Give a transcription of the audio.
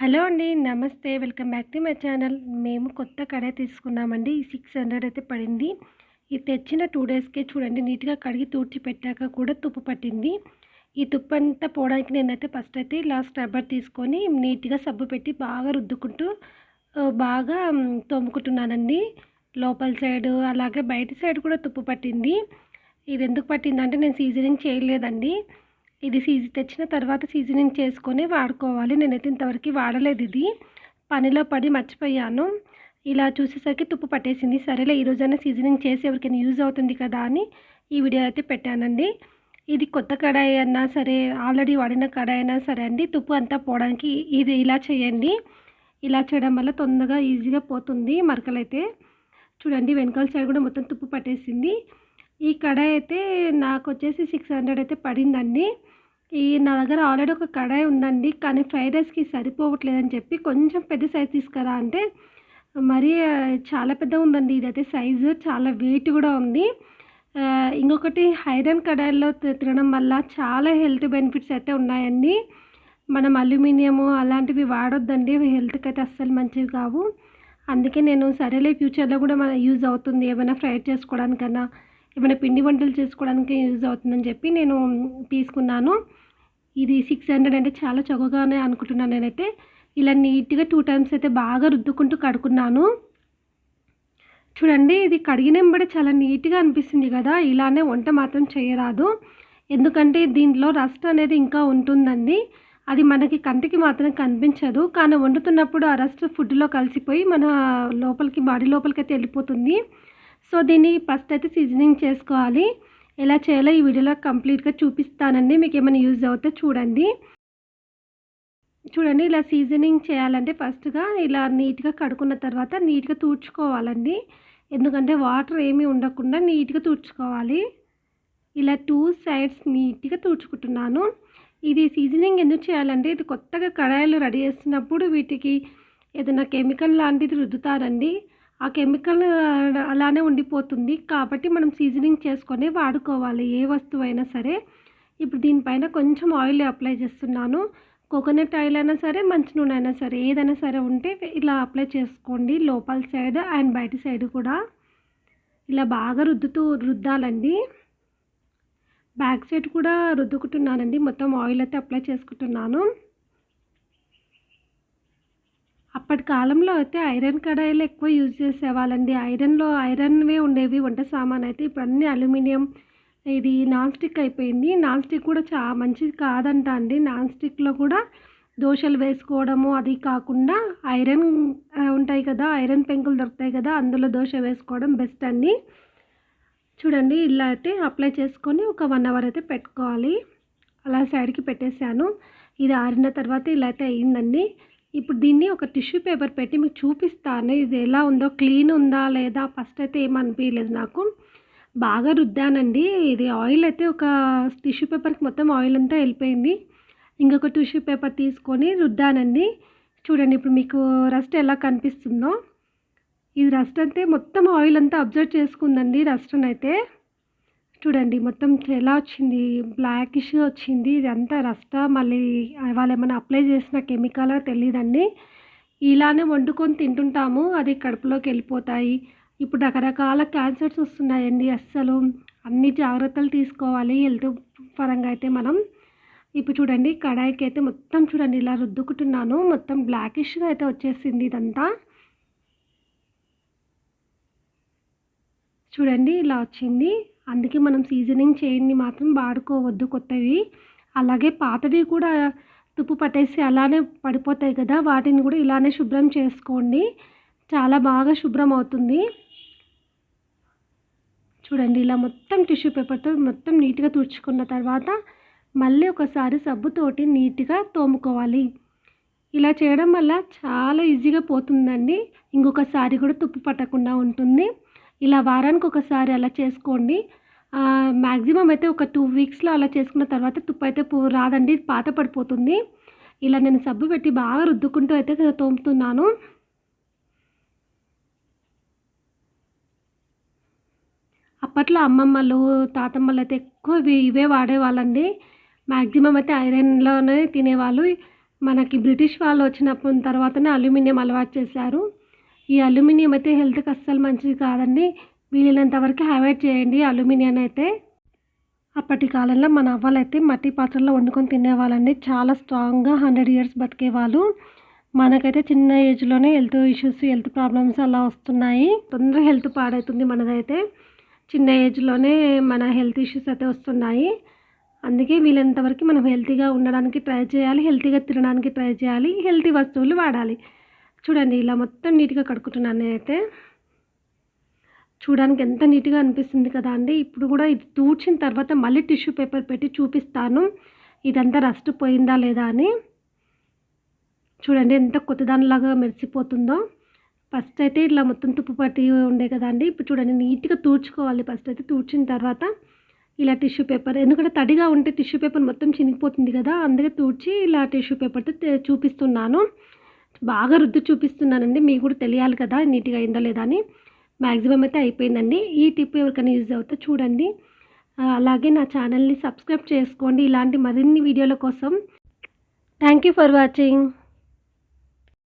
Hello అండి నమస్తే. Welcome back to my channel. మేము కొత్త కడాయి తీసుకున్నామండి. ఈ సిక్స్ హండ్రెడ్ అయితే పడింది. ఇది తెచ్చిన టూ డేస్కే చూడండి నీట్గా కడిగి తూడ్చి పెట్టాక కూడా తుప్పు పట్టింది. ఈ తుప్పు అంతా పోవడానికి నేనైతే ఫస్ట్ అయితే లాస్ట్ రబ్బర్ తీసుకొని నీట్గా సబ్బు పెట్టి బాగా రుద్దుకుంటూ బాగా తోముకుంటున్నానండి. లోపల సైడ్ అలాగే బయట సైడ్ కూడా తుప్పు పట్టింది. ఇది ఎందుకు పట్టిందంటే నేను సీజనింగ్ చేయలేదండి. ఇది సీజీ తెచ్చిన తర్వాత సీజనింగ్ చేసుకొని వాడుకోవాలి. నేనైతే ఇంతవరకు వాడలేదు ఇది. పనిలో పడి మర్చిపోయాను. ఇలా చూసేసరికి తుప్పు పట్టేసింది. సరేలే ఈ సీజనింగ్ చేసి ఎవరికైనా యూజ్ అవుతుంది కదా అని ఈ వీడియో అయితే పెట్టానండి. ఇది కొత్త కడాయి అన్నా సరే ఆల్రెడీ వాడిన కడాయి అయినా సరే అండి. తుప్పు అంతా పోవడానికి ఇది ఇలా చేయండి. ఇలా చేయడం వల్ల తొందరగా ఈజీగా పోతుంది మరకలైతే. చూడండి వెనకాల సైడ్ కూడా మొత్తం తుప్పు పట్టేసింది. ఈ కడాయి అయితే నాకు వచ్చేసి సిక్స్ హండ్రెడ్ అయితే పడిందండి. ఈ నా దగ్గర ఆల్రెడీ ఒక కడాయి ఉందండి. కానీ ఫ్రైడ్ రైస్కి సరిపోవట్లేదని చెప్పి కొంచెం పెద్ద సైజ్ తీసుకురా అంటే మరీ చాలా పెద్దగా ఉందండి. ఇదైతే సైజు చాలా వెయిట్ కూడా ఉంది. ఇంకొకటి ఐరన్ కడాయిల్లో తినడం వల్ల చాలా హెల్త్ బెనిఫిట్స్ అయితే ఉన్నాయండి. మనం అల్యూమినియము అలాంటివి వాడొద్దండి. హెల్త్కి అయితే అస్సలు మంచివి కావు. అందుకే నేను సరేలే ఫ్యూచర్లో కూడా మన యూజ్ అవుతుంది ఏమైనా ఫ్రై చేసుకోవడానికన్నా. ఏమైనా పిండి వంటలు చేసుకోవడానికి యూజ్ అవుతుందని చెప్పి నేను తీసుకున్నాను. ఇది సిక్స్ హండ్రెడ్ అంటే చాలా చౌకగానే అనుకుంటున్నాను నేనైతే. ఇలా నీట్గా టూ టైమ్స్ అయితే బాగా రుద్దుకుంటూ కడుక్కున్నాను. చూడండి ఇది కడిగినంబడి చాలా నీట్గా అనిపిస్తుంది కదా ఇలానే వంట మాత్రం చేయరాదు. ఎందుకంటే దీంట్లో రస్ట్ అనేది ఇంకా ఉంటుందండి. అది మనకి కంటికి మాత్రం కనిపించదు. కానీ వండుతున్నప్పుడు ఆ రస్ట్ ఫుడ్లో కలిసిపోయి మన లోపలికి బాడీ లోపలికి అయితే వెళ్ళిపోతుంది. సో దీన్ని ఫస్ట్ అయితే సీజనింగ్ చేసుకోవాలి. ఎలా చేయాలో ఈ వీడియోలో కంప్లీట్గా చూపిస్తానండి. మీకు ఏమైనా యూజ్ అవుతే చూడండి. చూడండి ఇలా సీజనింగ్ చేయాలంటే ఫస్ట్గా ఇలా నీట్గా కడుక్కున్న తర్వాత నీట్గా తుడుచుకోవాలండి. ఎందుకంటే వాటర్ ఏమీ ఉండకుండా నీట్గా తుడుచుకోవాలి. ఇలా టూ సైడ్స్ నీట్గా తుడుచుకుంటున్నాను. ఇది సీజనింగ్ ఎందుకు చేయాలంటే ఇది కొత్తగా కడాయిలు రెడీ చేస్తున్నప్పుడు వీటికి ఏదైనా కెమికల్ లాంటిది రుద్దుతారండి ఆ కెమికల్ అలానే ఉండిపోతుంది. కాబట్టి మనం సీజనింగ్ చేసుకొని వాడుకోవాలి. ఏ వస్తువు అయినా సరే. ఇప్పుడు దీనిపైన కొంచెం ఆయిల్ అప్లై చేస్తున్నాను. కోకోనట్ ఆయిల్ అయినా సరే మంచి నూనె అయినా సరే ఏదైనా సరే ఉంటే ఇలా అప్లై చేసుకోండి. లోపల సైడ్ అండ్ బయట సైడ్ కూడా. ఇలా బాగా రుద్దుతూ రుద్దాలండి. బ్యాక్ సైడ్ కూడా రుద్దుకుంటున్నానండి. మొత్తం ఆయిల్ అయితే అప్లై చేసుకుంటున్నాను. అప్పటి కాలంలో అయితే ఐరన్ కడాయిలు ఎక్కువ యూజ్ చేసేవాళ్ళండి. ఐరన్లో ఐరన్వే ఉండేవి. వంట సామాన్ అయితే ఇప్పుడు అన్ని అల్యూమినియం ఇది నాన్ స్టిక్ అయిపోయింది. నాన్ స్టిక్ కూడా చా మంచిది కాదంట అండి. నాన్ స్టిక్లో కూడా దోశలు వేసుకోవడము అది కాకుండా ఐరన్ ఉంటాయి కదా ఐరన్ పెంకులు దొరుకుతాయి కదా అందులో దోశ వేసుకోవడం బెస్ట్ అండి. చూడండి ఇలా అయితే అప్లై చేసుకొని ఒక వన్ అవర్ అయితే పెట్టుకోవాలి. అలా సైడ్కి పెట్టేశాను. ఇది ఆరిన తర్వాత ఇలా అయితే అయ్యిందండి ఇప్పుడు దీన్ని ఒక టిష్యూ పేపర్ పెట్టి మీకు చూపిస్తాను ఇది ఎలా ఉందో క్లీన్ ఉందా లేదా ఫస్ట్ అయితే ఏమనిపించలేదు నాకు. బాగా రుద్దానండి. ఇది ఆయిల్ అయితే ఒక టిష్యూ పేపర్కి మొత్తం ఆయిల్ అంతా వెళ్ళిపోయింది. ఇంకొక టిష్యూ పేపర్ తీసుకొని రుద్దానండి. చూడండి ఇప్పుడు మీకు రస్ట్ ఎలా కనిపిస్తుందో. ఇది రస్ట్ అంటే మొత్తం ఆయిల్ అంతా అబ్జర్వ్ చేసుకుందండి రస్ట్ అయితే చూడండి మొత్తం ఎలా వచ్చింది? బ్లాకిష్గా వచ్చింది. ఇదంతా రస్తా మళ్ళీ వాళ్ళు ఏమైనా అప్లై చేసిన కెమికల్ తెలియదండి ఇలానే వండుకొని తింటుంటాము. అది కడుపులోకి వెళ్ళిపోతాయి. ఇప్పుడు రకరకాల క్యాన్సర్స్ వస్తున్నాయండి అస్సలు. అన్ని జాగ్రత్తలు తీసుకోవాలి హెల్త్ పరంగా అయితే మనం. ఇప్పుడు చూడండి కడాయికి అయితే మొత్తం చూడండి ఇలా రుద్దుకుంటున్నాను. మొత్తం బ్లాకిష్గా అయితే వచ్చేసింది ఇదంతా. చూడండి ఇలా వచ్చింది. అందుకే మనం సీజనింగ్ చేయండి మాత్రం వాడుకోవద్దు కొత్తవి. అలాగే పాతవి కూడా తుప్పు పట్టేసి అలానే పడిపోతాయి కదా వాటిని కూడా ఇలానే శుభ్రం చేసుకోండి. చాలా బాగా శుభ్రం అవుతుంది. చూడండి ఇలా మొత్తం టిష్యూ పేపర్తో మొత్తం నీట్గా తుడుచుకున్న తర్వాత మళ్ళీ ఒకసారి సబ్బుతోటి నీట్గా తోముకోవాలి. ఇలా చేయడం వల్ల చాలా ఈజీగా పోతుందండి. ఇంకొకసారి కూడా తుప్పు పట్టకుండా ఉంటుంది. ఇలా వారానికి ఒకసారి అలా చేసుకోండి. మ్యాక్సిమం అయితే ఒక టూ వీక్స్లో అలా చేసుకున్న తర్వాత తుప్పు అయితే పో రాదండి పాత పడిపోతుంది. ఇలా నేను సబ్బు పెట్టి బాగా రుద్దుకుంటూ అయితే తోముతున్నాను. అప్పట్లో అమ్మమ్మలు తాతమ్మలు అయితే ఎక్కువ ఇవి- ఇవే వాడేవాళ్ళండి. మ్యాక్సిమం అయితే ఐరన్లోనే తినేవాళ్ళు. మనకి బ్రిటిష్ వాళ్ళు వచ్చినప్పుడు తర్వాతనే అల్యూమినియం అలవాటు చేశారు. ఈ అల్యూమినియం అయితే హెల్త్కి అస్సలు మంచిది కాదండి. వీలైనంత వరకు అవాయిడ్ చేయండి అల్యూమినియం అయితే. అప్పటి కాలంలో మన అవ్వలైతే మట్టి పాత్రలో వండుకొని తినేవాళ్ళండి. చాలా స్ట్రాంగ్గా హండ్రెడ్ ఇయర్స్ బతికేవాళ్ళు. మనకైతే చిన్న ఏజ్లోనే హెల్త్ ఇష్యూస్ హెల్త్ ప్రాబ్లమ్స్ అలా వస్తున్నాయి. తొందరగా హెల్త్ పాడవుతుంది మనదైతే. చిన్న ఏజ్లోనే మన హెల్త్ ఇష్యూస్ అయితే వస్తున్నాయి. అందుకే వీలైనంతవరకు మనం హెల్తీగా ఉండడానికి ట్రై చేయాలి హెల్తీగా తినడానికి ట్రై చేయాలి హెల్తీ వస్తువులు వాడాలి. చూడండి ఇలా మొత్తం నీట్గా కడుక్కుంటున్నాను నేనైతే. చూడడానికి ఎంత నీట్గా అనిపిస్తుంది కదా అండి. ఇప్పుడు కూడా ఇది తూడ్చిన తర్వాత మళ్ళీ టిష్యూ పేపర్ పెట్టి చూపిస్తాను. ఇదంతా రస్ట్ పోయిందా లేదా అని. చూడండి ఎంత కొత్తదానిలాగా మెరిసిపోతుందో. ఫస్ట్ అయితే ఇట్లా మొత్తం తుప్పు పట్టి ఉండే కదండి ఇప్పుడు చూడండి నీట్గా తూడ్చుకోవాలి ఫస్ట్ అయితే తూడ్చిన తర్వాత ఇలా టిష్యూ పేపర్. ఎందుకంటే తడిగా ఉంటే టిష్యూ పేపర్ మొత్తం చినిగిపోతుంది కదా అందుకే తూడ్చి ఇలా టిష్యూ పేపర్తో చూపిస్తున్నాను. బాగా రుద్దు చూపిస్తున్నానండి. మీకు కూడా తెలియాలి కదా నీట్గా అయిందా లేదా అని. మ్యాక్సిమం అయితే అయిపోయిందండి. ఈ టిప్ ఎవరికైనా యూజ్ అవుతే చూడండి. అలాగే నా ఛానల్ని సబ్స్క్రైబ్ చేసుకోండి. ఇలాంటి మరిన్ని వీడియోల కోసం థ్యాంక్ యూ ఫర్ వాచింగ్.